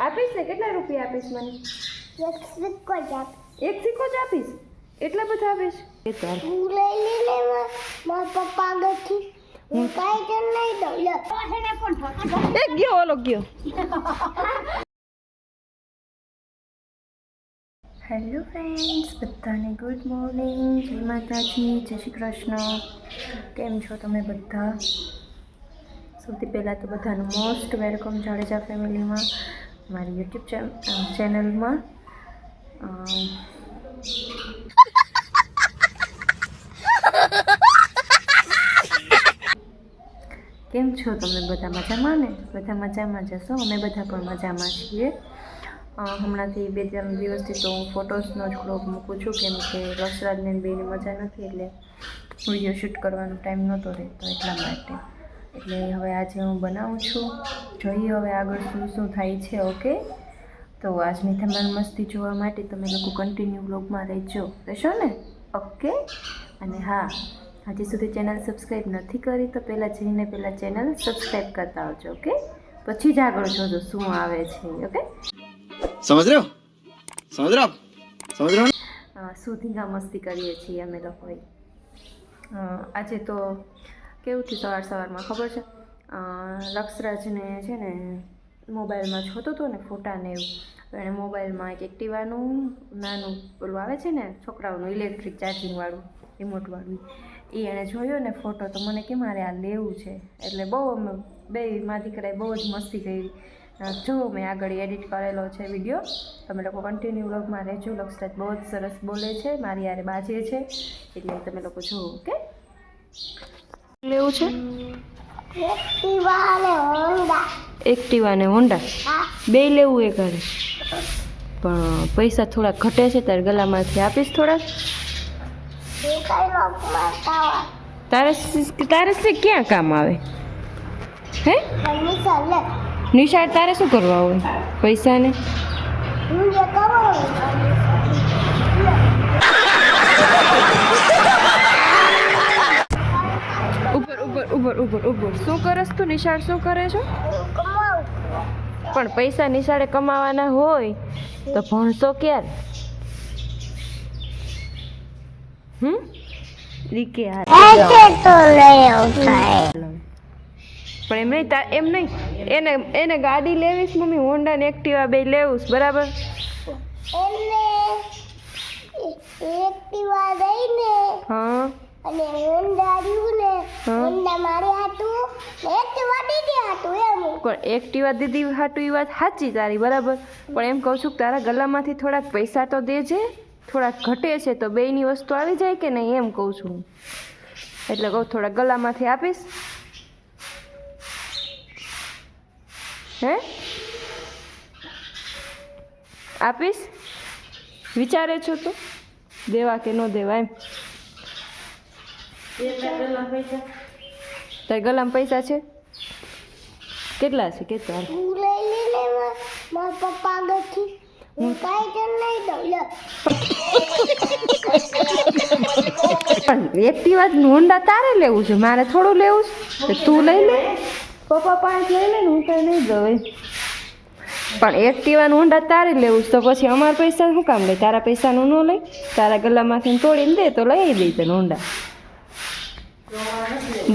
આપીશ ને? કેટલા રૂપિયા આપીશ મને? એક સિક્કો જ આપ એક સિક્કો જ આપીશ? એટલા બધા આપીશ? એ ચાલ હું લઈ લઈને મારા પપ્પા આગળથી હું કાંઈ જ નહીં દઉં. લે. એ ગયો ઓલો ગયો. હેલો ફ્રેન્ડ્સ બધાને ગુડ મોર્નિંગ જય માતાજી જય શ્રી કૃષ્ણ. કેમ છો તમે બધા? સૌથી પહેલાં તો બધાનું મોસ્ટ વેલકમ જાડેજા ફેમિલીમાં મારી યુટ્યુબ ચેનલમાં કેમ છો તમે બધા મજામાં ને? બધા મજામાં જશો અમે બધા પણ મજામાં છીએ. હમણાંથી બે ત્રણ દિવસથી તો હું ફોટોસનો જ ક્રોપ મૂકું છું, કેમ કે રસરાજને બેની મજા નથી એટલે વીડિયો શૂટ કરવાનો ટાઈમ નહોતો રહેતો એટલા માટે. એટલે હવે આજે હું બનાવું છું. જોઈએ હવે આગળ શું શું થાય છે ઓકે? તો આજની તમારી મસ્તી જોવા માટે તમે લોકો કન્ટિન્યુ બ્લોગમાં રહેજો. રહેશો ને? ઓકે? અને હા હજી સુધી ચેનલ સબસ્ક્રાઈબ નથી કરી તો પહેલાં જઈને પહેલાં ચેનલ સબસ્ક્રાઈબ કરતા આવજો ઓકે? પછી જ આગળ જોજો શું આવે છે ઓકે? સમજ રહ્યો? સમજ રહ્યો? મસ્તી કરીએ છીએ અમે લોકોએ. આજે તો કેવું થયું સવાર સવારમાં? ખબર છે? લક્ષરાજને છે ને મોબાઈલમાં જોતો હતો ને ફોટા ને એવું. એણે મોબાઈલમાં એક એક્ટિવાનું નાનું પેલું આવે છે ને છોકરાઓનું ઇલેક્ટ્રિક ચાર્જિંગવાળું રિમોટવાળું એ એણે જોયો ને ફોટો તો મને કે મારે આ લેવું છે. એટલે બહુ અમે બે મા દીકરાએ બહુ જ મસ્તી કરી. જો મેં આગળ એડિટ કરેલો છે વીડિયો, તમે લોકો કન્ટિન્યુ વ્લોગમાં રહેજો. લક્ષરાજ બહુ જ સરસ બોલે છે, મારી યારે બાજે છે. એટલે તમે લોકો જુઓ, ઓકે? લેવું છે? એક્ટિવા ને હોન્ડા બે લેવું એ ઘરે પણ પૈસા થોડાક ઘટે છે તારે ગલામાંથી આપીશ તાવા તારે તારે શું ક્યાં કામ આવે? હે? નિશાળ તારે શું કરવા હોય? પૈસાને? ઉભર ઉભર ઉભર ઉભર. શું કરસ તું? નિશાળ શું કરે છો? પણ પૈસા નિશાળે કમાવાના હોય તો ભણશો ક્યારે? હમ? પણ એમ નહીં એમ નહીં. એને એને ગાડી લેવીશ મમ્મી હોન્ડા ને એક્ટિવા બે લેવું બરાબર? હા. અને હોન્ડા પણ એક્ટિવા દીદી હાટું એ વાત સાચી તારી બરાબર? પણ એમ કહું છું કે તારા ગલામાંથી થોડાક પૈસા તો દેજે થોડાક ઘટે છે તો બેયની વસ્તુ આવી જાય કે નહીં એમ કહું છું એટલે કહું થોડા ગલામાંથી આપીશ. હે? આપીશ? વિચારે છો તો? દેવા કે ન દેવા એમ? તારે ગલામાં પૈસા છે? કેટલા છે? કેટલા હું લઈ લઈને મા- મારા પપ્પા આગળથી. હું કાઈ જ નહીં દઉં. લે. પણ એક્ટિવા જ હોન્ડા તારે લેવું છે? મારે થોડું લેવું છે? તું લઈ લે. પપ્પા પાંચ લઈ લે ને હું કઈ નહીં દઉં. પણ એક્ટિવાનું હોન્ડા તારે લેવું છે. તો પછી અમારા પૈસા શું કામ લે? તારા પૈસાનું ન લઈ તારા ગલામાંથી તોડીને દે તો લઈ દઈ તને હોન્ડા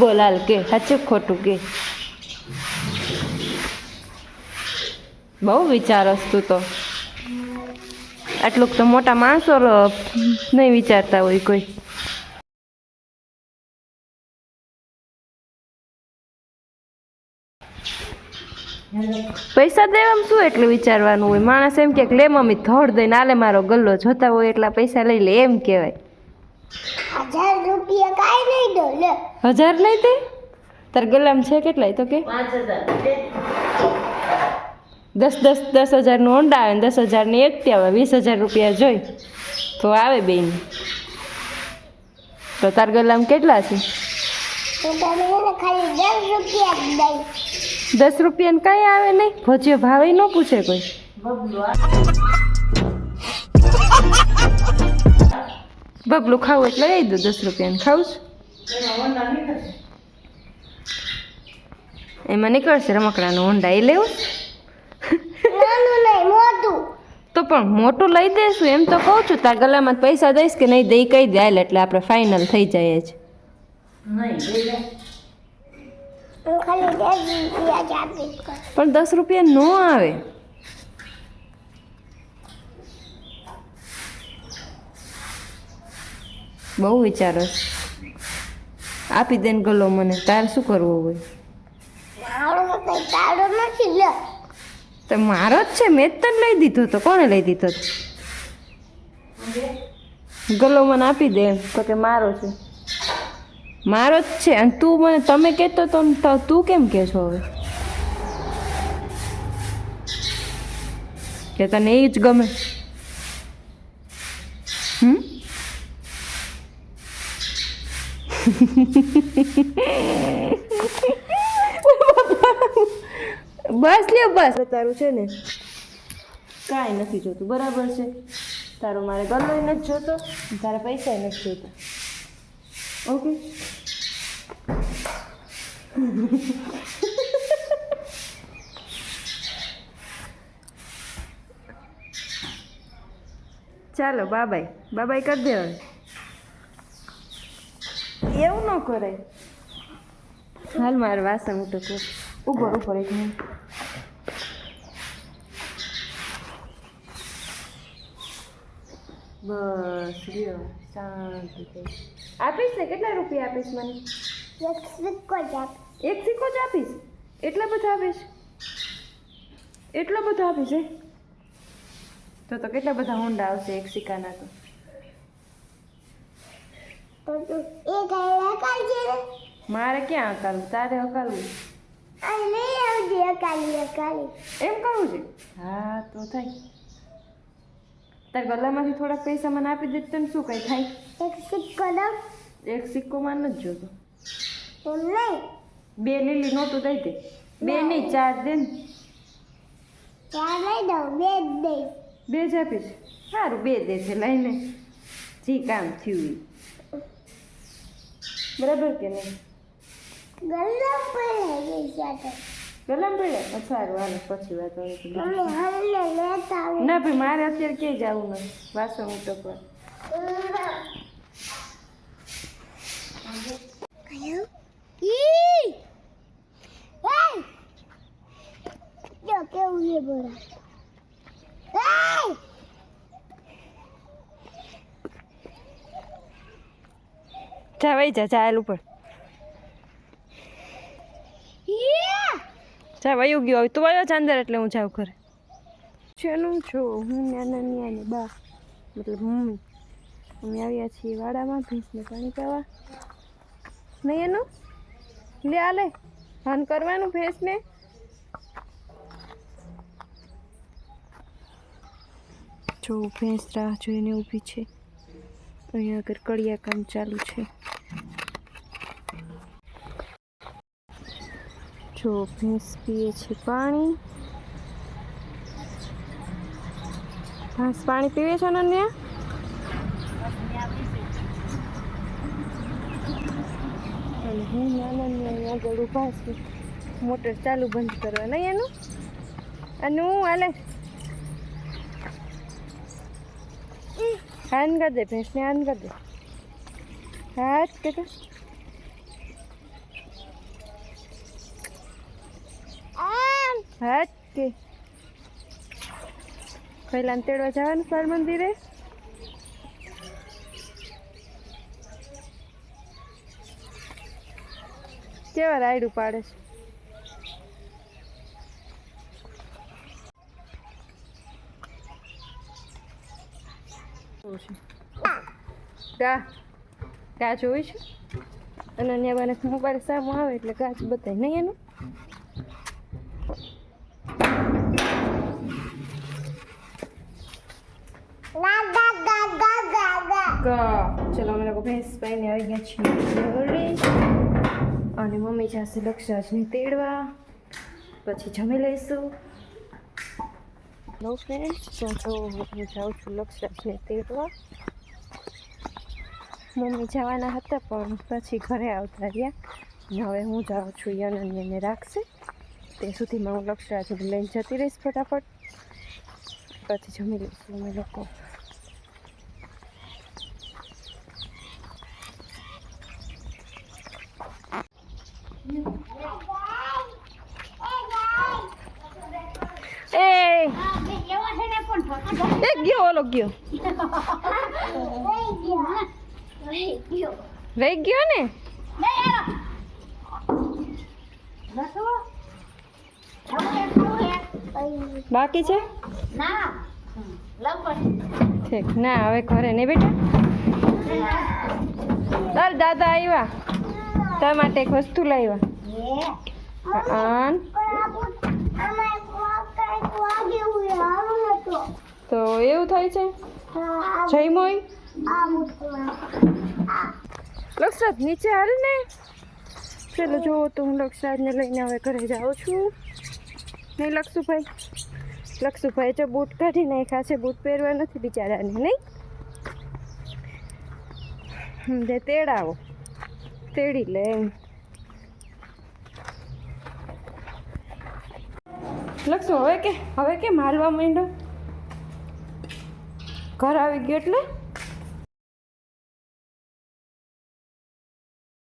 બોલ હાલ કે, સાચું ખોટું કે? બહુ વિચારસ તું તો. આટલુંક તો મોટા માણસો નહીં વિચારતા હોય કોઈ. પૈસા દેવામાં શું એટલું વિચારવાનું હોય? માણસ એમ કે, લે મમ્મી થોડ દઈને આલે, મારો ગલ્લો જોતા હોય એટલા પૈસા લઈ લે, એમ કહેવાય. હજાર રૂપિયા કાંઈ નહીં દો લે. હજાર લઈ દે? તાર ગલામ છે કેટલાય તો કે? દસ દસ દસ હજારનું હોન્ડા આવે ને દસ હજારની એકટી આવે વીસ હજાર રૂપિયા જોઈ. તો આવે બેન તો તાર ગલામ કેટલા છે? દસ રૂપિયા રૂપિયાને કાંઈ આવે નહીં. ભજીયો ભાવે ન પૂછે કોઈ. બબલું ખાવું એટલે લઈ દો દસ રૂપિયાને. ખાવું છું એમાં નીકળશે રમકડાનું ઊંડા. એ લેવું? તો પણ મોટું લઈ દેશું એમ તો કહું છું. તાર ગલામાં પૈસા દઈશ કે નહીં દઈ કહી દે. એટલે આપણે ફાઇનલ થઈ જાય જ. પણ દસ રૂપિયા ન આવે. બહુ વિચારો આપી દે ને ગલો મને તારે શું કરવું હોય? મારો તો મારો જ છે મેં જ તને લઈ દીધો તો કોણે લઈ દીધો? ગલો મને આપી દે તો કે મારો છે. મારો જ છે અને તું મને તમે કહેતો તો તો તું કેમ કહે છો હવે? કે તને એ જ ગમે. હમ? બસ લ્યો, બસ. તારું છે ને કાંઈ નથી જોતું. બરાબર છે. તારો મારે ગલ્લોય નથી જોતો, તારા પૈસા નથી જોતા. ઓકે? ચાલો બાબાઈ બાબાઈ કરી દે હવે એવું ન કરે. હાલ મારે વાસણ ઉઠો ઉપર ઉપર એક મિનિટ બસ લ્યો શાંતિ થઈ આપીશ ને? કેટલા રૂપિયા આપીશ મને? એક સિક્કો જ આપ એક સિક્કો જ આપીશ? એટલા બધા આપીશ? એટલો બધો આપીશ તો તો કેટલા બધા હોન્ડા આવશે એક સિક્કાના તો તો તું એ કઈ અકાલજે ને મારે ક્યાં અકાલવું તારે અકાલી એમ કરવું છે? હા તો થાય. તાર ગલામાંથી થોડાક પૈસા મને આપી દે તને શું કંઈ થાય? એક સિક્કો દઉં. એક સિક્કો માં નથી જોતો. એમ નહીં? બે લીલી નોટું દઈ દે. બે નહીં ચાર દે ને. ચાર નહીં દઉં બે જ દઈશ. બે જ આપીશ. સારું બે દે છે લઈને જી કામ થયું. બરાબર કે નહીં? ગલ્લો પડે ગલામ પડે? સારું હાલો પછી વાત આવે ના ભાઈ મારે અત્યારે ક્યાંય જવું નથી. વાસણ ઉટકવા. કેવું છે બોલા? જા વઈ જા ચાલ ઉપર. જા વયું ગયો હવે. તું આવ્યો છે અંદર એટલે હું જાઉં ઘરે. છેનું છો? હું નાના નાની બા. મતલબ મમ્મી અમે આવ્યા છીએ વાડામાં ભેંસને પાણી પીવા. નહીં એનું? લે આ લે. ભાન કરવાનું ભેંસને જો ભેંસ રાહ જોઈને ઊભી છે. અહીંયા આગળ કડિયા કામ ચાલુ છે. જો ભેંસ પીએ છે પાણી. ભેંસ પાણી પીવે છે અનન્યા? અને હું અનન્યા આગળ ઊભા મોટર ચાલુ બંધ કરવા. નહીં એનું અને હું હાલે. હાન કરી દે ભેંસને હાન કરી દે હાથ કે તો આમ હાથ કે પહેલા તેડવા જવાનું સ્વાર મંદિરે કેવા રાયડું પાડે છે ગા. ગા જોઈ છે? અને અહીંયા બને મોબાઈલ સામો આવે એટલે ગાજ બતાય. નહીં એનું? ચલો, અમે લોકો ભેંસ પાઈને આવી ગયા અને મમ્મી જશે લક્ષરાજને તેડવા. પછી જમી લઈશું. નો ફ્રેન્ડ તો જો હું જાઉં છું લક્ષરાજને તેડવા મમ્મી જવાના હતા પણ પછી ઘરે આવતા રહ્યા હવે હું જાઉં છું યનન્યને રાખશે તે સુધીમાં હું લક્ષરાજ લઈને જતી રહીશ ફટાફટ પછી જમી લઈશું અમે લોકો એ એ ગયો રહી ગયો ને? બાકી છે? ઠીક. ના હવે ઘરે નહીં બેટા તાર દાદા આવ્યા તારા માટે એક વસ્તુ લાવ્યા અન તો એવું થાય છે? જય મોય લક્ષરાજ, નીચે હાલ ને. ચલો જો તો, હું લક્ષરાજને લઈને હવે ઘરે જાઉં છું. નહીં, લક્ષુભાઈ? લક્ષુભાઈ જો બૂટ કાઢી નાખ્યા છે, બૂટ પહેરવા નથી બિચારાને, નહીં? જે તેડાવો. તેડી લે એમ. લક્ષુ, હવે કે હવે કે મારવા માંડ્યો? ઘર આવી ગયો એટલે?